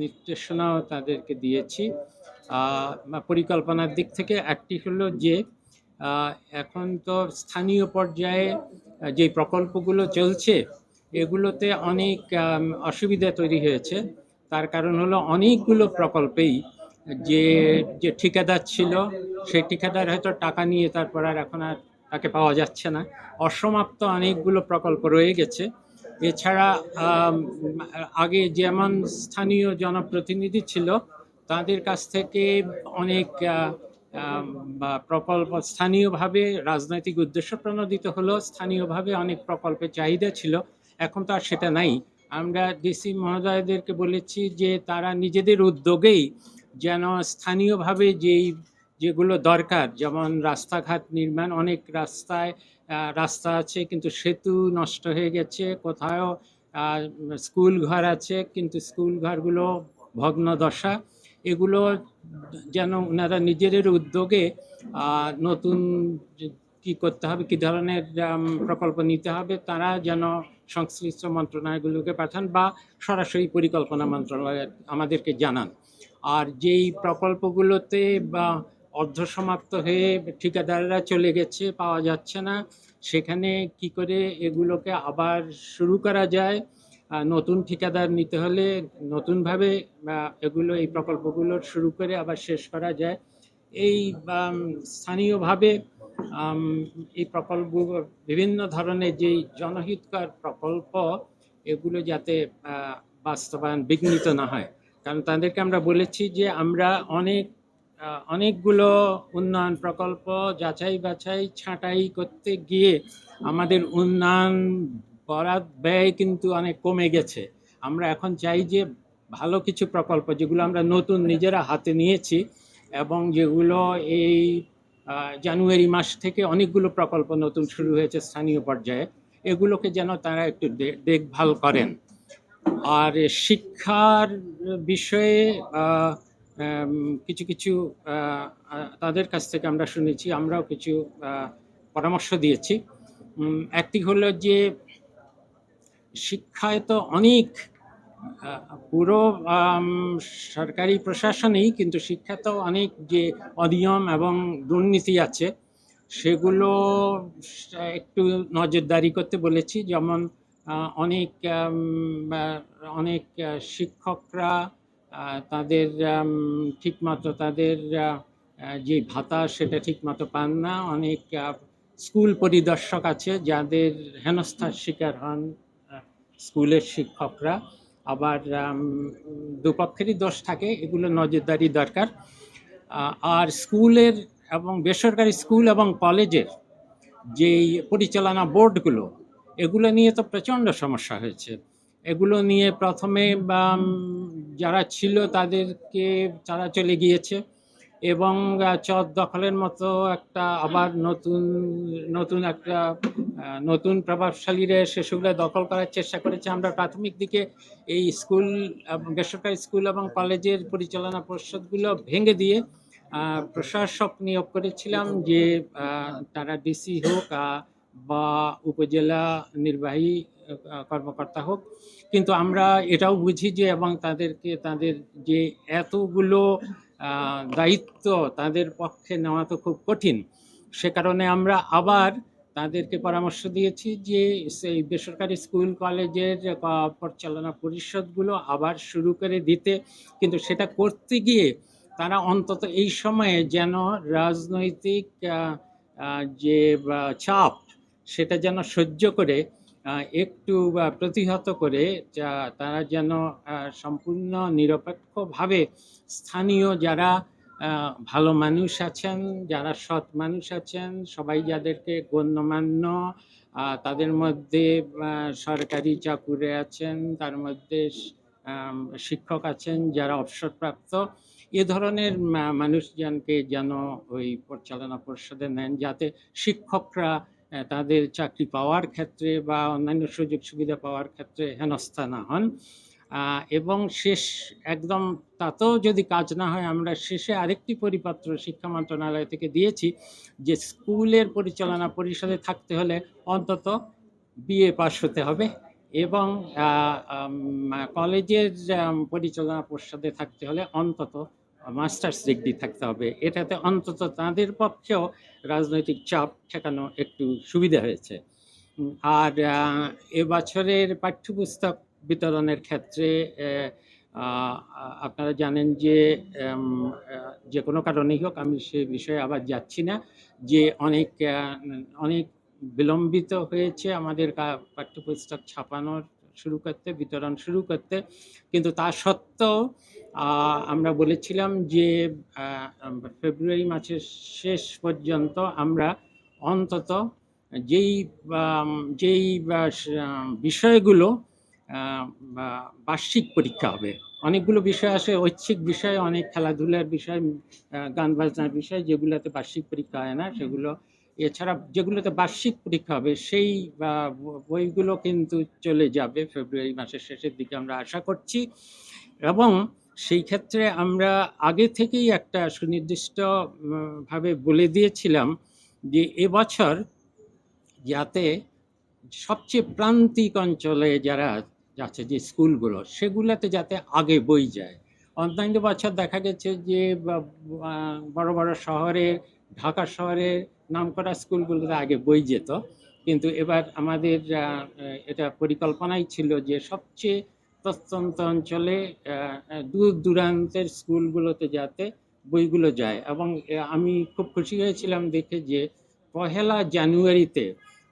নির্দেশনাও তাদেরকে দিয়েছি। পরিকল্পনার দিক থেকে একটি হলো যে এখন তো স্থানীয় পর্যায়ে যে প্রকল্পগুলো চলছে, এগুলোতে অনেক অসুবিধা তৈরি হয়েছে। তার কারণ হলো অনেকগুলো প্রকল্পেই যে যে ঠিকাদার ছিল, সেই ঠিকাদার হয়তো টাকা নিয়ে তারপর আর এখন আর তাকে পাওয়া যাচ্ছে না। অসমাপ্ত অনেকগুলো প্রকল্প রয়ে গেছে। এছাড়া আগে যেমন স্থানীয় জনপ্রতিনিধি ছিল, তাদের কাছ থেকে অনেক প্রকল্প স্থানীয়ভাবে রাজনৈতিক উদ্দেশ্য প্রণোদিত হলো, স্থানীয়ভাবে অনেক প্রকল্পের চাহিদা ছিল, এখন তো আর সেটা নাই। আমরা ডিসি মহোদয়দেরকে বলেছি যে তারা নিজেদের উদ্যোগেই যেন স্থানীয়ভাবে যেই যেগুলো দরকার, যেমন রাস্তাঘাট নির্মাণ, অনেক রাস্তায় রাস্তা আছে কিন্তু সেতু নষ্ট হয়ে গেছে কোথাও স্কুল ঘর আছে কিন্তু স্কুল ঘরগুলো ভগ্ন দশা এগুলো যেন ওনারা নিজেদের উদ্যোগে নতুন কি করতে হবে, কি ধরনের প্রকল্প নিতে হবে, তারা যেন সংশ্লিষ্ট মন্ত্রণালয়গুলোকে পাঠান বা সরাসরি পরিকল্পনা মন্ত্রণালয় আমাদেরকে জানান। আর যেই প্রকল্পগুলোতে বা অর্ধসমাপ্ত হয়ে ঠিকাদাররা চলে গেছে, পাওয়া যাচ্ছে না। সেখানে কি করে এগুলোকে আবার শুরু করা যায়? নতুন ঠিকাদার নিতে হলে নতুনভাবে এগুলো, এই প্রকল্পগুলো শুরু করে আবার শেষ করা যায়। এই স্থানীয়ভাবে এই প্রকল্প বিভিন্ন ধরনের যেই জনহিতকর প্রকল্প, এগুলো যাতে বাস্তবায়ন, বিঘ্নিত না হয়। কারণ তাদেরকে আমরা বলেছি যে আমরা অনেক অনেকগুলো উন্নয়ন প্রকল্প যাচাই বাছাই ছাঁটাই করতে গিয়ে আমাদের উন্নয়ন বরাদ ব্যয় কিন্তু অনেক কমে গেছে। আমরা এখন চাই যে ভালো কিছু প্রকল্প যেগুলো আমরা নতুন নিজেরা হাতে নিয়েছি এবং যেগুলো এই জানুয়ারি মাস থেকে অনেকগুলো প্রকল্প নতুন শুরু হয়েছে স্থানীয় পর্যায়ে, এগুলোকে যেন তারা একটু দেখভাল করেন। আর শিক্ষার বিষয়ে কিছু কিছু তাদের কাছ থেকে আমরা শুনেছি, আমরাও কিছু পরামর্শ দিয়েছি। একটি হলো যে, শিক্ষায় তো অনেক পুরো সরকারি প্রশাসনেই কিন্তু শিক্ষাতেও অনেক যে অনিয়ম এবং দুর্নীতি আছে, সেগুলো একটু নজরদারি করতে বলেছি। যেমন অনেক অনেক শিক্ষকরা তাদের ঠিকমতো তাদের যে ভাতা সেটা ঠিকমতো পান না। অনেক স্কুল পরিদর্শক আছে যাদের হেনস্থার শিকার হন স্কুলের শিক্ষকরা। আবার দুপক্ষেরই দোষ থাকে, এগুলো নজরদারি দরকার। আর স্কুলের এবং বেসরকারি স্কুল এবং কলেজের যেই পরিচালনা বোর্ডগুলো, এগুলো নিয়ে তো প্রচণ্ড সমস্যা হয়েছে। এগুলো নিয়ে প্রথমে যারা ছিল তাদেরকে তারা চলে গিয়েছে এবং চর দখলের মতো একটা আবার নতুন নতুন একটা নতুন প্রভাবশালীরা এসে সেগুলো দখল করার চেষ্টা করেছে। আমরা প্রাথমিক দিকে এই স্কুল বেসরকারি স্কুল এবং কলেজের পরিচালনা পরিষদগুলো ভেঙে দিয়ে প্রশাসক নিয়োগ করেছিলাম যে তারা ডিসি হোক বা উপজেলা নির্বাহী কর্মকর্তা হোক। কিন্তু আমরা এটাও বুঝি যে, এবং তাদেরকে, তাদের যে এতগুলো দায়িত্ব তাদের পক্ষে নেওয়া তো খুব কঠিন। সে কারণে আমরা আবার তাদেরকে পরামর্শ দিয়েছি যে, সেই বেসরকারি স্কুল, কলেজের পরিচালনা পরিষদগুলো আবার শুরু করে দিতে। কিন্তু সেটা করতে গিয়ে তারা অন্তত এই সময়ে যেন রাজনৈতিক যে চাপ সেটা যেন সহ্য করে একটু প্রতিহত করে, যা- তারা যেন সম্পূর্ণ নিরপেক্ষভাবে স্থানীয় যারা ভালো মানুষ আছেন, যারা সৎ মানুষ আছেন, সবাই যাদেরকে গণ্যমান্য তাদের মধ্যে সরকারি চাকুরে আছেন, তার মধ্যে শিক্ষক আছেন, যারা অবসরপ্রাপ্ত, এ ধরনের মানুষজনকে যেন ওই পরিচালনা পরিষদে নেন, যাতে শিক্ষকরা তাদের চাকরি পাওয়ার ক্ষেত্রে বা অন্যান্য সুযোগ সুবিধা পাওয়ার ক্ষেত্রে হেনস্থা না হন। এবং শেষ একদম তাতেও যদি কাজ না হয়, আমরা শেষে আরেকটি পরিপত্র শিক্ষা মন্ত্রণালয় থেকে দিয়েছি যে স্কুলের পরিচালনা পরিষদে থাকতে হলে অন্তত বিএ পাস হতে হবে এবং কলেজের পরিচালনা পরিষদে থাকতে হলে অন্তত মাস্টার্স ডিগ্রি থাকতে হবে। এটাতে অন্তত তাদের পক্ষেও রাজনৈতিক চাপ ঠেকানো একটু সুবিধা হয়েছে। আর এবছরের পাঠ্যপুস্তক বিতরণের ক্ষেত্রে আপনারা জানেন যে যে কোনো কারণেই হোক আমি সে বিষয়ে আবার যাচ্ছি না। যে অনেক অনেক বিলম্বিত হয়েছে আমাদের পাঠ্যপুস্তক ছাপানোর শুরু করতে, বিতরণ শুরু করতে। কিন্তু তা সত্ত্বেও আমরা বলেছিলাম যে ফেব্রুয়ারি মাসের শেষ পর্যন্ত আমরা অন্তত যেই যেই বিষয়গুলো বার্ষিক পরীক্ষা হবে, অনেকগুলো বিষয় আসে ঐচ্ছিক বিষয়, অনেক খেলাধুলার বিষয় গান বাজনার বিষয়, যেগুলোতে বার্ষিক পরীক্ষা হয় না, সেগুলো এছাড়া যেগুলোতে বার্ষিক পরীক্ষা হবে সেই বইগুলো কিন্তু চলে যাবে ফেব্রুয়ারি মাসের শেষের দিকে আমরা আশা করছি। এবং সেই ক্ষেত্রে আমরা আগে থেকেই একটা সুনির্দিষ্ট উম, ভাবে বলে দিয়েছিলাম যে এবছর যাতে সবচেয়ে প্রান্তিক অঞ্চলে যারা আছে যে স্কুলগুলো সেগুলোতে যাতে আগে বই যায়। অন্যান্য বছর দেখা গেছে যে বড় বড় শহরে ঢাকা শহরের নামকরা স্কুলগুলোতে আগে বই যেত। কিন্তু এবার আমাদের এটা পরিকল্পনাই ছিল যে সবচেয়ে প্রত্যন্ত অঞ্চলে দূর দূরান্তের স্কুলগুলোতে যাতে বইগুলো যায়। এবং আমি খুব খুশি হয়েছিলাম দেখে যে পহেলা জানুয়ারিতে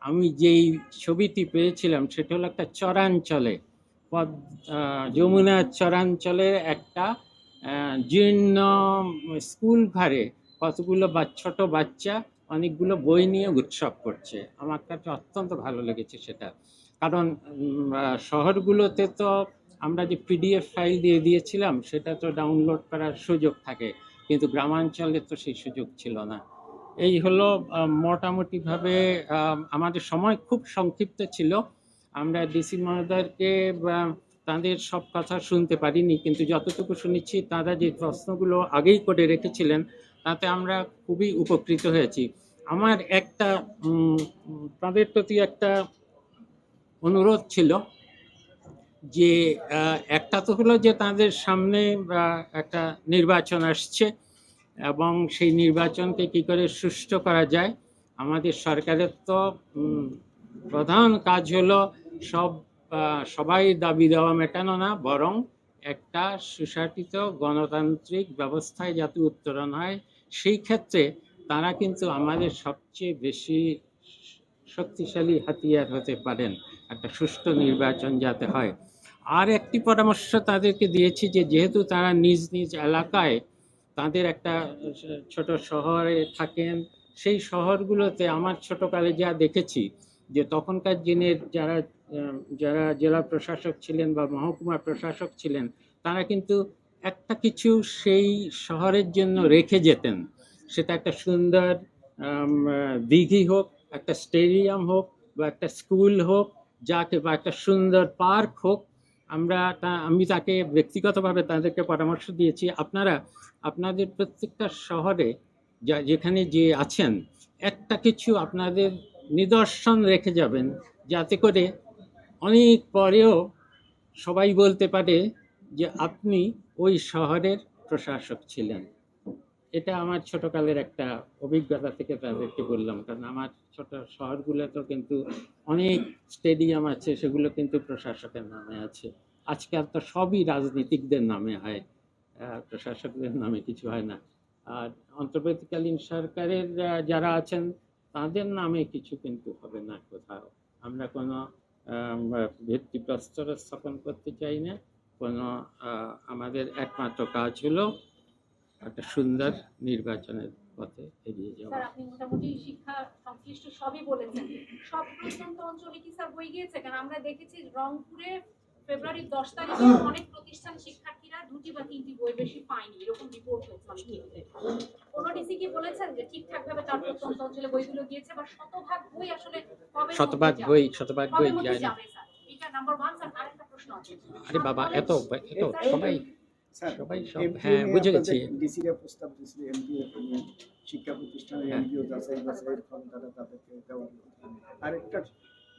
আমি যেই ছবিটি পেয়েছিলাম, সেটা হলো একটা চরাঞ্চলে, পদ যমুনা চরাঞ্চলের একটা জীর্ণ স্কুল ঘরে কতগুলো বা, ছোট বাচ্চা অনেকগুলো বই নিয়ে উৎসব করছে। আমার কাছে অত্যন্ত ভালো লেগেছে সেটা। কারণ শহরগুলোতে তো আমরা যে পিডিএফ ফাইল দিয়ে দিয়েছিলাম, সেটা তো ডাউনলোড করার সুযোগ থাকে। কিন্তু গ্রামাঞ্চলে তো সেই সুযোগ ছিল না। এই হলো মোটামুটিভাবে আমাদের সময় খুব সংক্ষিপ্ত ছিল। আমরা ডিসি মহোদয়কে তাদের সব কথা শুনতে পারিনি। কিন্তু যতটুকু শুনেছি, তারা যে প্রশ্নগুলো আগেই করে রেখেছিলেন তাতে আমরা খুবই উপকৃত হয়েছি। আমার একটা তাদের প্রতি একটা অনুরোধ ছিল যে একটা তো হলো যে তাদের সামনে একটা নির্বাচন আসছে এবং সেই নির্বাচনকে কি করে সুষ্ঠু করা যায়, আমাদের সরকারের তো প্রধান কাজ হলো সব সবাই দাবি দেওয়া মেটানো না, বরং একটা সুশাসিত গণতান্ত্রিক ব্যবস্থায় যাতে উত্তরণ হয় সেই ক্ষেত্রে তারা কিন্তু আমাদের সবচেয়ে বেশি শক্তিশালী হাতিয়ার হতে পারেন, একটা সুষ্ঠু নির্বাচন যাতে হয়। আর একটি পরামর্শ তাদেরকে দিয়েছি যে, যেহেতু তারা নিজ নিজ এলাকায় তাদের একটা ছোট শহরে থাকেন, সেই শহরগুলোতে আমার ছোটকালে যা দেখেছি যে, তখনকার দিনের যারা যারা জেলা প্রশাসক ছিলেন বা মহকুমা প্রশাসক ছিলেন, তারা কিন্তু একটা কিছু সেই শহরের জন্য রেখে যেতেন। সেটা একটা সুন্দর দিঘি হোক, একটা স্টেডিয়াম হোক বা একটা স্কুল হোক, যাকে বা একটা সুন্দর পার্ক হোক, আমরা তা, আমি তাকে ব্যক্তিগতভাবে তাদেরকে পরামর্শ দিয়েছি, আপনারা, আপনাদের প্রত্যেকটা শহরে যা, যেখানে যে আছেন, একটা কিছু আপনাদের নিদর্শন রেখে যাবেন, যাতে করে অনেক পরেও সবাই বলতে পারে যে আপনি ওই শহরের প্রশাসক ছিলেন। এটা আমার ছোটকালের একটা অভিজ্ঞতা থেকে তাদেরকে বললাম। কারণ আমার ছোট শহরগুলোতেও কিন্তু অনেক স্টেডিয়াম আছে, সেগুলো কিন্তু প্রশাসকের নামে আছে। আজকাল তো সবই রাজনীতিকদের নামে হয়। প্রশাসকদের নামে কিছু হয় না। আর অন্তর্বর্তীকালীন সরকারের যারা আছেন, তাদের নামে কিছু কিন্তু হবে না কোথাও। আমরা কোনো ভিত্তিপ্রস্তর স্থাপন করতে চাই না। কোনো আমাদের একমাত্র কাজ হলো একটা সুন্দর নির্বাচনের পথে এগিয়ে যাওয়া। স্যার আপনি মোটামুটি শিক্ষা সংশ্লিষ্ট সবই বলেছেন। সব প্রত্যন্ত অঞ্চলে কি স্যার বই গিয়েছে? কারণ আমরা দেখেছি রংপুরে দশ তারিখে অনেক প্রতিষ্ঠান শিক্ষার্থীরা দুটি বা তিনটি বই বেশি পায়নি এরকম রিপোর্ট হয়েছে অনেক ক্ষেত্রে কোনো ডিসি কি বলেছেন যে ঠিকঠাক ভাবে তার প্রত্যন্ত অঞ্চলে বইগুলো গিয়েছে বা শতভাগ বই আসলে শতভাগ বই শতভাগ বই যায় না যাবে স্যার এটা নাম্বার ওয়ান স্যার আরেকটা প্রশ্ন আছে। আরে বাবা এত এত সবাই সবাই সব হ্যাঁ বুঝে গেছি। ডিসিরা প্রস্তাব দিয়েছিল এমপিও শিক্ষা প্রতিষ্ঠানের হ্যাঁ। এমপিও যাচাই বাছাইয়ের ক্ষমতাটা তাদেরকে দেওয়ার আরেকটা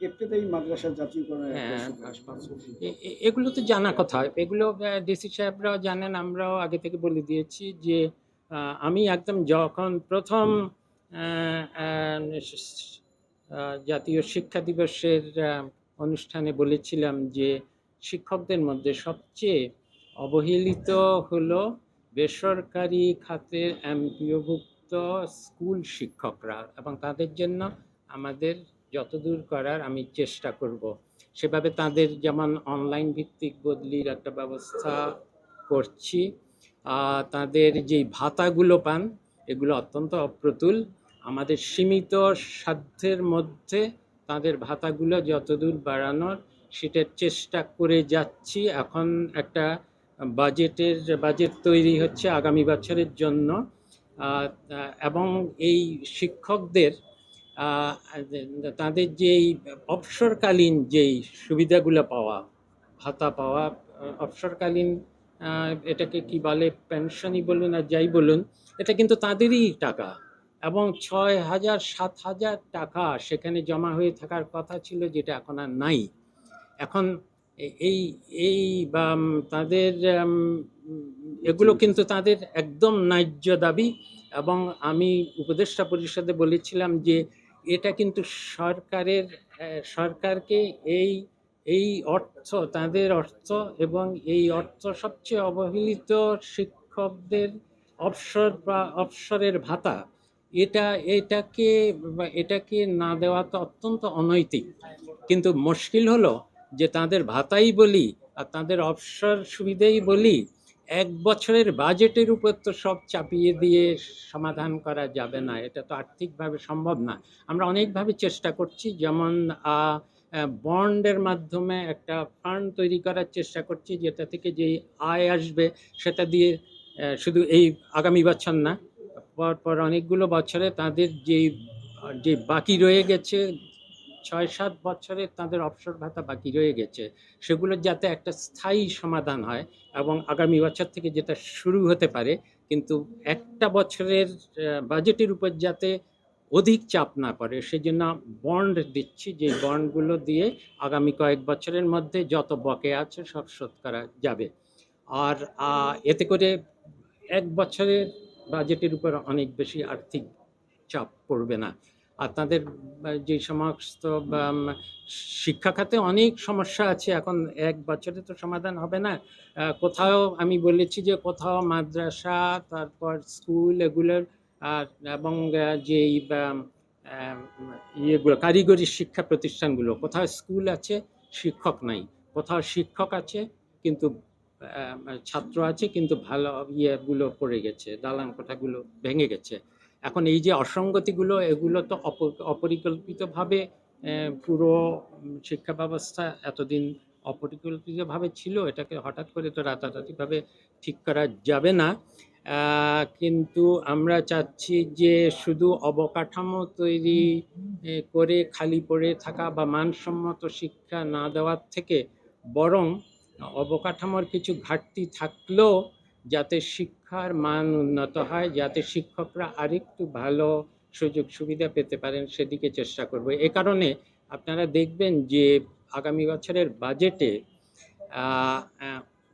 এমপিতেই মাদ্রাসা জাতীয়করণের একটা হ্যাঁ, এগুলো তো জানা কথা। এগুলো ডিসি সাহেবরাও জানেন আমরাও আগে থেকে বলে দিয়েছি যে আমি একদম যখন প্রথম জাতীয় শিক্ষা দিবসের অনুষ্ঠানে বলেছিলাম যে শিক্ষকদের মধ্যে সবচেয়ে অবহেলিত হলো বেসরকারি খাতের এমপিওভুক্ত স্কুল শিক্ষকরা এবং তাদের জন্য আমাদের যতদূর করার আমি চেষ্টা করব। সেভাবে তাদের যেমন অনলাইন ভিত্তিক বদলির একটা ব্যবস্থা করছি তাদের যেই ভাতাগুলো পান, এগুলো অত্যন্ত অপ্রতুল। আমাদের সীমিত সাধ্যের মধ্যে তাদের ভাতাগুলো যতদূর বাড়ানোর সেটার চেষ্টা করে যাচ্ছি। এখন একটা বাজেটের, বাজেট তৈরি হচ্ছে আগামী বছরের জন্য। এবং এই শিক্ষকদের তাদের যেই অবসরকালীন যেই সুবিধাগুলো পাওয়া, ভাতা পাওয়া, অবসরকালীন এটাকে কি বলে, পেনশনই বলুন আর যাই বলুন, এটা কিন্তু তাদেরই টাকা। এবং ছয় হাজার সাত হাজার টাকা সেখানে জমা হয়ে থাকার কথা ছিল যেটা এখন আর নাই। এখন এই এই, বা তাদের এগুলো কিন্তু তাদের একদম ন্যায্য দাবি এবং আমি উপদেষ্টা পরিষদে বলেছিলাম যে এটা কিন্তু সরকারের সরকারকে এই এই অর্থ, তাদের অর্থ এবং এই অর্থ সবচেয়ে অবহেলিত শিক্ষকদের অবসর বা অবসরের ভাতা এটা, এটাকে এটাকে না দেওয়া তো অত্যন্ত অনৈতিক। কিন্তু মুশকিল হলো যে তাদের ভাতাই বলি আর তাদের অবসর সুবিধাই বলি, এক বছরের বাজেটের উপর তো সব চাপিয়ে দিয়ে সমাধান করা যাবে না। এটা তো আর্থিকভাবে সম্ভব না। আমরা অনেকভাবে চেষ্টা করছি। যেমন বন্ডের মাধ্যমে একটা ফান্ড তৈরি করার চেষ্টা করছি, যেটা থেকে যেই আয় আসবে সেটা দিয়ে শুধু এই আগামী বছর না পর পর অনেকগুলো বছরে তাদের যেই, যে বাকি রয়ে গেছে ছয় সাত বছরে তাদের অবসর ভাতা বাকি রয়ে গেছে। সেগুলোর যাতে একটা স্থায়ী সমাধান হয় এবং আগামী বছর থেকে যেটা শুরু হতে পারে, কিন্তু একটা বছরের বাজেটের উপর যাতে অধিক চাপ না পড়ে, সেজন্য বন্ড দিচ্ছি। যে বন্ডগুলো দিয়ে আগামী কয়েক বছরের মধ্যে যত বকে আছে সব শোধ করা যাবে। আর এতে করে এক বছরের বাজেটের উপর অনেক বেশি আর্থিক চাপ পড়বে না। আর তাদের যে সমস্ত শিক্ষা খাতে অনেক সমস্যা আছে। এখন এক বছরে তো সমাধান হবে না। কোথাও আমি বলেছি যে কোথাও মাদ্রাসা, তারপর স্কুল এগুলোর, আর এবং যেই ইয়েগুলো, কারিগরি শিক্ষা প্রতিষ্ঠানগুলো, কোথাও স্কুল আছে, শিক্ষক নাই। কোথাও শিক্ষক আছে, কিন্তু ছাত্র আছে, কিন্তু ভালো ইয়েগুলো পড়ে গেছে, দালান কোঠাগুলো ভেঙে গেছে। এখন এই যে অসঙ্গতিগুলো, এগুলো তো অপ- অপরিকল্পিতভাবে পুরো শিক্ষা ব্যবস্থা এতদিন অপরিকল্পিতভাবে ছিল, এটাকে হঠাৎ করে তো রাতারাতিভাবে ঠিক করা যাবে না। কিন্তু আমরা চাচ্ছি যে শুধু অবকাঠামো তৈরি করে খালি পড়ে থাকা বা মানসম্মত শিক্ষা না দেওয়ার থেকে বরং অবকাঠামোর কিছু ঘাটতি থাকলেও যাতে শিক্ষার মান উন্নত হয়, যাতে শিক্ষকরা আরেকটু ভালো সুযোগ সুবিধা পেতে পারেন, সেদিকে চেষ্টা করব। এ কারণে আপনারা দেখবেন যে আগামী বছরের বাজেটে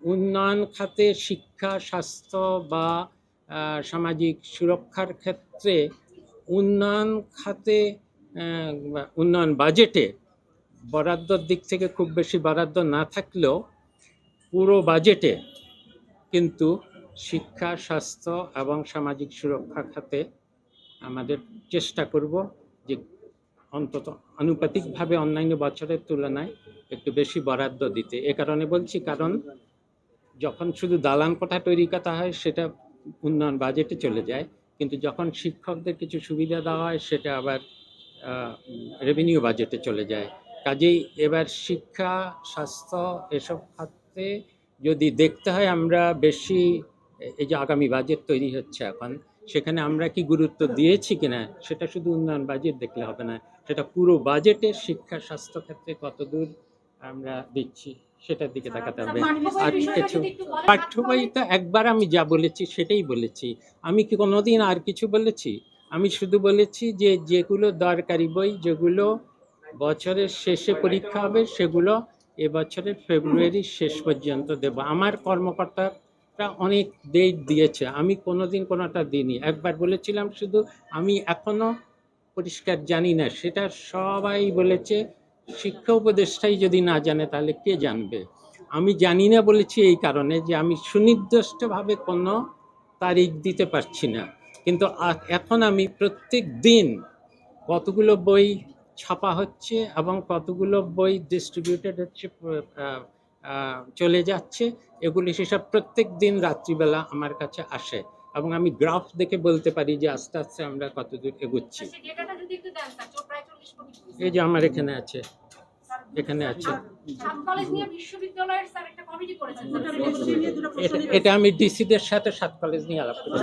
উন্নয়ন খাতে শিক্ষা, স্বাস্থ্য বা সামাজিক সুরক্ষার ক্ষেত্রে উন্নয়ন খাতে উন্নয়ন বাজেটে বরাদ্দর দিক থেকে খুব বেশি বরাদ্দ না থাকলেও পুরো বাজেটে কিন্তু শিক্ষা, স্বাস্থ্য এবং সামাজিক সুরক্ষা খাতে আমাদের চেষ্টা করব যে অন্তত আনুপাতিকভাবে অন্যান্য বছরের তুলনায় একটু বেশি বরাদ্দ দিতে। এ কারণে বলছি, কারণ যখন শুধু দালান কোঠা তৈরি কথা হয়, সেটা উন্নয়ন বাজেটে চলে যায়। কিন্তু যখন শিক্ষকদের কিছু সুবিধা দেওয়া হয়, সেটা আবার রেভিনিউ বাজেটে চলে যায়। কাজেই এবার শিক্ষা, স্বাস্থ্য এসব খাতে যদি দেখতে হয় আমরা বেশি এই যে আগামী বাজেট তৈরি হচ্ছে এখন সেখানে আমরা কি গুরুত্ব দিয়েছি কিনা সেটা শুধু উন্নয়ন বাজেট দেখলে হবে না সেটা পুরো বাজেটে শিক্ষা স্বাস্থ্য ক্ষেত্রে কতদূর আমরা দিচ্ছি সেটার দিকে তাকাতে হবে। আর কিছু পাঠ্য বইতে একবার আমি যা বলেছি সেটাই বলেছি। আমি কি কোনোদিন আর কিছু বলেছি? আমি শুধু বলেছি যে যেগুলো দরকারি বই যেগুলো বছরের শেষে পরীক্ষা হবে সেগুলো এবছরের ফেব্রুয়ারির শেষ পর্যন্ত দেব। আমার কর্মকর্তারা অনেক ডেট দিয়েছে, আমি কোনোদিন কোনোটা দিইনি। একবার বলেছিলাম শুধু আমি এখনও পরিষ্কার জানি না, সেটা সবাই বলেছে, শিক্ষা উপদেষ্টাই যদি না জানে তাহলে কে জানবে? আমি জানি না বলেছি এই কারণে যে আমি সুনির্দিষ্টভাবে কোনো তারিখ দিতে পারছি না। কিন্তু এখন আমি প্রত্যেক দিন কতগুলো বই ছাপা হচ্ছে এবং কতগুলো বই ডিস্ট্রিবিউটেড হচ্ছে আহ, আহ, চলে যাচ্ছে এগুলি সেসব প্রত্যেক দিন রাত্রিবেলা আমার কাছে আসে এবং আমি গ্রাফ দেখে বলতে পারি যে আস্তে আস্তে আমরা কতদূর এগুচ্ছি। কোটি এই যে আমার এখানে আছে এখানে আছে। এটা আমি ডিসিদের সাথে সাত কলেজ নিয়ে আলাপ করি